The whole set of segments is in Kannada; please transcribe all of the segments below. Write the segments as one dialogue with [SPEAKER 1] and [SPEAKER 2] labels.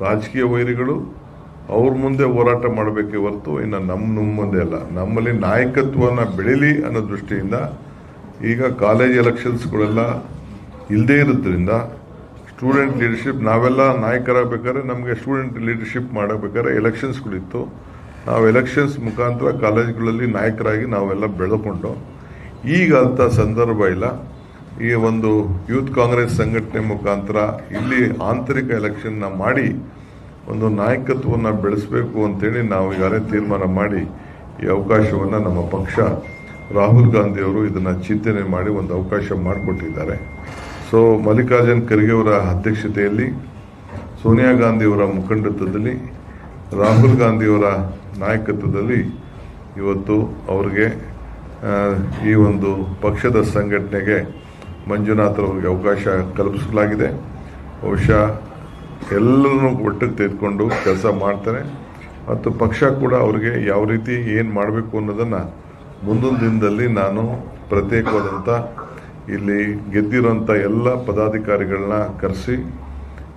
[SPEAKER 1] ರಾಜಕೀಯ ವೈರಿಗಳು ಅವ್ರ ಮುಂದೆ ಹೋರಾಟ ಮಾಡಬೇಕೇ ಹೊರತು ಇನ್ನು ನಮ್ಮ ನಮ್ಮ ಮುಂದೆ ಅಲ್ಲ. ನಮ್ಮಲ್ಲಿ ನಾಯಕತ್ವನ ಬೆಳೀಲಿ ಅನ್ನೋ ದೃಷ್ಟಿಯಿಂದ ಈಗ ಕಾಲೇಜ್ ಎಲೆಕ್ಷನ್ಸ್ಗಳೆಲ್ಲ ಇಲ್ಲದೇ ಇರೋದ್ರಿಂದ ಸ್ಟೂಡೆಂಟ್ ಲೀಡರ್ಶಿಪ್ ನಾವೆಲ್ಲ ನಾಯಕರಾಗಬೇಕಾದ್ರೆ ನಮಗೆ ಸ್ಟೂಡೆಂಟ್ ಲೀಡರ್ಶಿಪ್ ಮಾಡಬೇಕಾದ್ರೆ ಎಲೆಕ್ಷನ್ಸ್ಗಳಿತ್ತು ನಾವು ಎಲೆಕ್ಷನ್ಸ್ ಮುಖಾಂತರ ಕಾಲೇಜ್ಗಳಲ್ಲಿ ನಾಯಕರಾಗಿ ನಾವೆಲ್ಲ ಬೆಳೆದುಕೊಂಡು. ಈಗ ಅಂಥ ಸಂದರ್ಭ ಇಲ್ಲ. ಈ ಒಂದು ಯೂತ್ ಕಾಂಗ್ರೆಸ್ ಸಂಘಟನೆ ಮುಖಾಂತರ ಇಲ್ಲಿ ಆಂತರಿಕ ಎಲೆಕ್ಷನ್ನ ಮಾಡಿ ಒಂದು ನಾಯಕತ್ವವನ್ನು ಬೆಳೆಸಬೇಕು ಅಂತೇಳಿ ನಾವು ಈಗಾಗಲೇ ತೀರ್ಮಾನ ಮಾಡಿ ಈ ಅವಕಾಶವನ್ನು ನಮ್ಮ ಪಕ್ಷ ರಾಹುಲ್ ಗಾಂಧಿಯವರು ಇದನ್ನು ಚಿಂತನೆ ಮಾಡಿ ಒಂದು ಅವಕಾಶ ಮಾಡಿಕೊಟ್ಟಿದ್ದಾರೆ. ಸೊ ಮಲ್ಲಿಕಾರ್ಜುನ್ ಖರ್ಗೆ ಅವರ ಅಧ್ಯಕ್ಷತೆಯಲ್ಲಿ, ಸೋನಿಯಾ ಗಾಂಧಿಯವರ ಮುಖಂಡತ್ವದಲ್ಲಿ, ರಾಹುಲ್ ಗಾಂಧಿಯವರ ನಾಯಕತ್ವದಲ್ಲಿ ಇವತ್ತು ಅವರಿಗೆ ಈ ಒಂದು ಪಕ್ಷದ ಸಂಘಟನೆಗೆ ಮಂಜುನಾಥ್ ಅವರಿಗೆ ಅವಕಾಶ ಕಲ್ಪಿಸಲಾಗಿದೆ. ಬಹುಶಃ ಎಲ್ಲರೂ ಒಟ್ಟಿಗೆ ತೆಗೆದುಕೊಂಡು ಕೆಲಸ ಮಾಡ್ತಾರೆ. ಮತ್ತು ಪಕ್ಷ ಕೂಡ ಅವರಿಗೆ ಯಾವ ರೀತಿ ಏನು ಮಾಡಬೇಕು ಅನ್ನೋದನ್ನು ಮುಂದಿನ ದಿನದಲ್ಲಿ ನಾನು ಪ್ರತ್ಯೇಕವಾದಂಥ ಇಲ್ಲಿ ಗೆದ್ದಿರುವಂಥ ಎಲ್ಲ ಪದಾಧಿಕಾರಿಗಳನ್ನ ಕರೆಸಿ,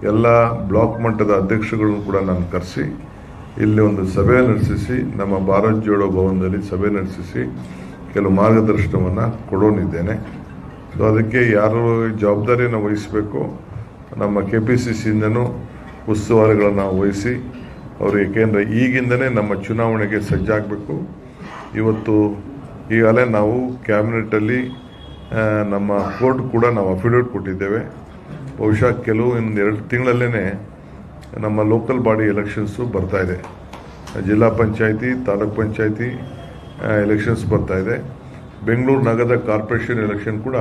[SPEAKER 1] ಎಲ್ಲ ಬ್ಲಾಕ್ ಮಟ್ಟದ ಅಧ್ಯಕ್ಷಗಳನ್ನು ಕೂಡ ನಾನು ಕರೆಸಿ, ಇಲ್ಲಿ ಒಂದು ಸಭೆ ನಡೆಸಿಸಿ, ನಮ್ಮ ಭಾರತ್ ಜೋಡೋ ಭವನದಲ್ಲಿ ಸಭೆ ನಡೆಸಿಸಿ, ಕೆಲವು ಮಾರ್ಗದರ್ಶನವನ್ನು ಕೊಡೋನಿದ್ದೇನೆ. ಸೊ ಅದಕ್ಕೆ ಯಾರು ಜವಾಬ್ದಾರಿಯನ್ನು ವಹಿಸಬೇಕು? ನಮ್ಮ ಕೆ ಪಿ ಸಿ ಸಿಯಿಂದನೂ ಉಸ್ತುವಾರಿಗಳನ್ನು ವಹಿಸಿ, ಅವರು ಏಕೆಂದರೆ ಈಗಿಂದನೇ ನಮ್ಮ ಚುನಾವಣೆಗೆ ಸಜ್ಜಾಗಬೇಕು. ಇವತ್ತು ಈಗಾಗಲೇ ನಾವು ಕ್ಯಾಬಿನೆಟಲ್ಲಿ ನಮ್ಮ ಕೋರ್ಟ್ ಕೂಡ ನಾವು ಅಫಿಡವಿಟ್ ಕೊಟ್ಟಿದ್ದೇವೆ. ಬಹುಶಃ ಕೆಲವು ಇನ್ನು ಎರಡು ತಿಂಗಳಲ್ಲೇ ನಮ್ಮ ಲೋಕಲ್ ಬಾಡಿ ಎಲೆಕ್ಷನ್ಸು ಇದೆ. ಜಿಲ್ಲಾ ಪಂಚಾಯಿತಿ, ತಾಲೂಕ್ ಪಂಚಾಯಿತಿ ಎಲೆಕ್ಷನ್ಸ್ ಬರ್ತಾ ಇದೆ. ಬೆಂಗಳೂರು ನಗರದ ಕಾರ್ಪೊರೇಷನ್ ಎಲೆಕ್ಷನ್ ಕೂಡ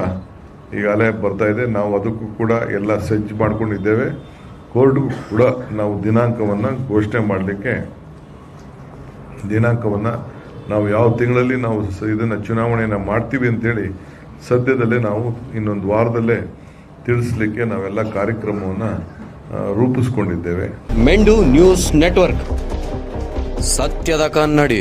[SPEAKER 1] ಈಗಾಗಲೇ ಬರ್ತಾ ಇದೆ. ನಾವು ಅದಕ್ಕೂ ಕೂಡ ಎಲ್ಲ ಸಜ್ಜು ಮಾಡ್ಕೊಂಡಿದ್ದೇವೆ. ಕೋರ್ಟ್ಗೂ ಕೂಡ ನಾವು ದಿನಾಂಕವನ್ನು ಘೋಷಣೆ ಮಾಡಲಿಕ್ಕೆ ದಿನಾಂಕವನ್ನು ನಾವು ಯಾವ ತಿಂಗಳಲ್ಲಿ ನಾವು ಇದನ್ನು ಚುನಾವಣೆಯನ್ನು ಮಾಡ್ತೀವಿ ಅಂತೇಳಿ ಸದ್ಯದಲ್ಲೇ ನಾವು ಇನ್ನೊಂದು ವಾರದಲ್ಲೇ ತಿಳಿಸ್ಲಿಕ್ಕೆ ನಾವೆಲ್ಲ ಕಾರ್ಯಕ್ರಮವನ್ನು ರೂಪಿಸ್ಕೊಂಡಿದ್ದೇವೆ.
[SPEAKER 2] ಮೆಂಡು ನ್ಯೂಸ್ ನೆಟ್ವರ್ಕ್. ಸತ್ಯದ ಕನ್ನಡಿ.